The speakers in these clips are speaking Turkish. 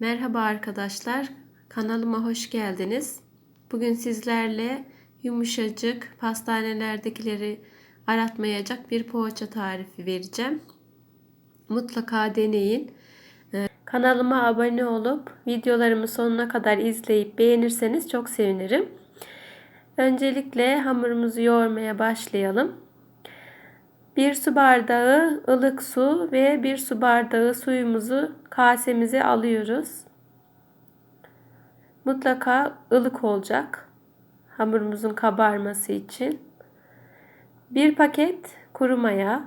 Merhaba arkadaşlar, kanalıma hoş geldiniz. Bugün sizlerle yumuşacık pastanelerdekileri aratmayacak bir poğaça tarifi vereceğim. Mutlaka deneyin. Ee, Kanalıma abone olup videolarımı sonuna kadar izleyip beğenirseniz çok sevinirim. Öncelikle hamurumuzu yoğurmaya başlayalım. 1 su bardağı ılık su ve 1 su bardağı suyumuzu kasemize alıyoruz. Mutlaka ılık olacak hamurumuzun kabarması için. 1 paket kuru maya,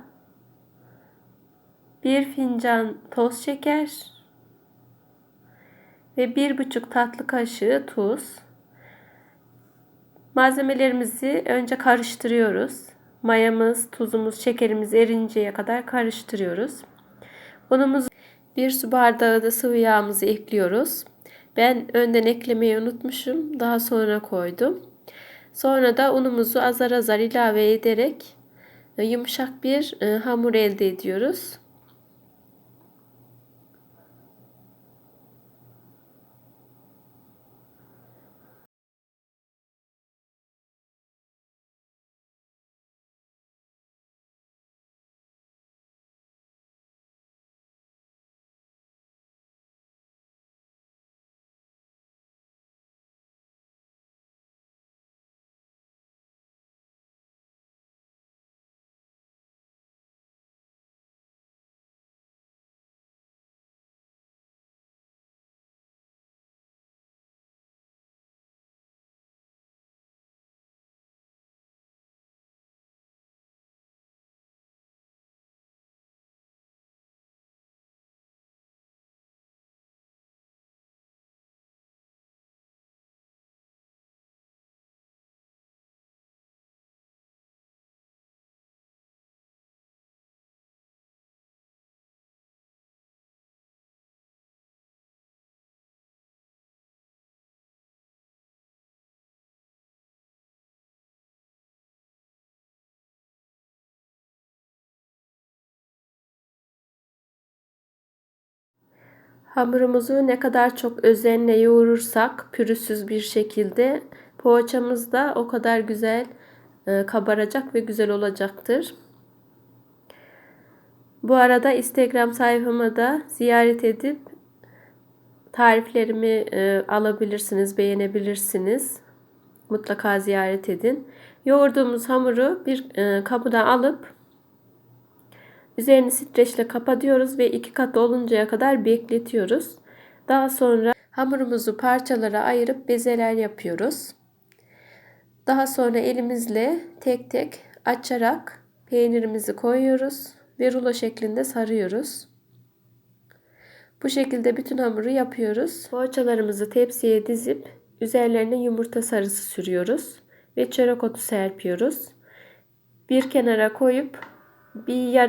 1 fincan toz şeker ve 1,5 tatlı kaşığı tuz. Malzemelerimizi önce karıştırıyoruz. Mayamız, tuzumuz, şekerimiz erinceye kadar karıştırıyoruz. Unumuzu bir su bardağı da sıvı yağımızı ekliyoruz. Ben önden eklemeyi unutmuşum. Daha sonra koydum. Sonra da unumuzu azar azar ilave ederek yumuşak bir e, hamur elde ediyoruz. Hamurumuzu ne kadar çok özenle yoğurursak pürüzsüz bir şekilde poğaçamız da o kadar güzel e, kabaracak ve güzel olacaktır. Bu arada Instagram sayfamı da ziyaret edip tariflerimi e, alabilirsiniz, beğenebilirsiniz. Mutlaka ziyaret edin. Yoğurduğumuz hamuru bir e, kabına alıp Üzerini streçle kapatıyoruz ve iki kat oluncaya kadar bekletiyoruz. Daha sonra hamurumuzu parçalara ayırıp bezeler yapıyoruz. Daha sonra elimizle tek tek açarak peynirimizi koyuyoruz ve rulo şeklinde sarıyoruz. Bu şekilde bütün hamuru yapıyoruz. Poğaçalarımızı tepsiye dizip üzerlerine yumurta sarısı sürüyoruz ve çörek otu serpiyoruz. Bir kenara koyup bir yarım